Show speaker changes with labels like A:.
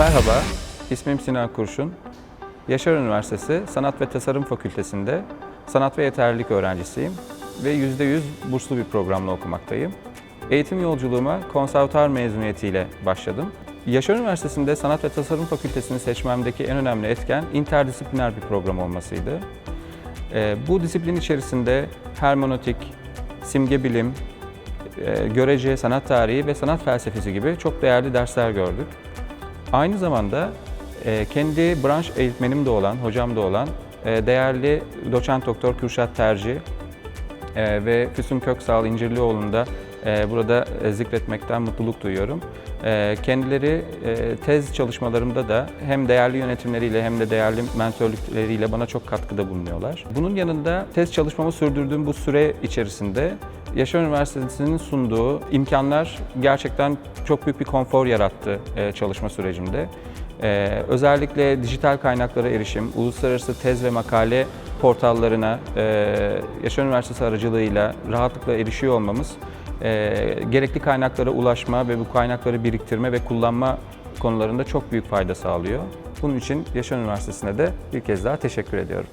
A: Merhaba, ismim Sinan Kurşun. Yaşar Üniversitesi Sanat ve Tasarım Fakültesinde sanat ve yeterlilik öğrencisiyim ve %100 burslu bir programla okumaktayım. Eğitim yolculuğuma konservatuar mezuniyetiyle başladım. Yaşar Üniversitesi'nde Sanat ve Tasarım Fakültesini seçmemdeki en önemli etken interdisipliner bir program olmasıydı. Ee, bu disiplin içerisinde hermenötik, simge bilim, e, görece, sanat tarihi ve sanat felsefesi gibi çok değerli dersler gördük. Aynı zamanda e, kendi branş eğitmenim de olan, hocam da olan e, değerli doçent doktor Kürşat Terci e, ve Füsun Köksal İncirlioğlu'nu da e, burada zikretmekten mutluluk duyuyorum. Kendileri tez çalışmalarımda da hem değerli yönetimleriyle hem de değerli mentörlükleriyle bana çok katkıda bulunuyorlar. Bunun yanında tez çalışmamı sürdürdüğüm bu süre içerisinde Yaşar Üniversitesi'nin sunduğu imkanlar gerçekten çok büyük bir konfor yarattı e, çalışma sürecimde. Ee, özellikle dijital kaynaklara erişim, uluslararası tez ve makale portallarına e, Yaşar Üniversitesi aracılığıyla rahatlıkla erişiyor olmamız, e, gerekli kaynaklara ulaşma ve bu kaynakları biriktirme ve kullanma konularında çok büyük fayda sağlıyor. Bunun için Yaşar Üniversitesi'ne de bir kez daha teşekkür ediyorum.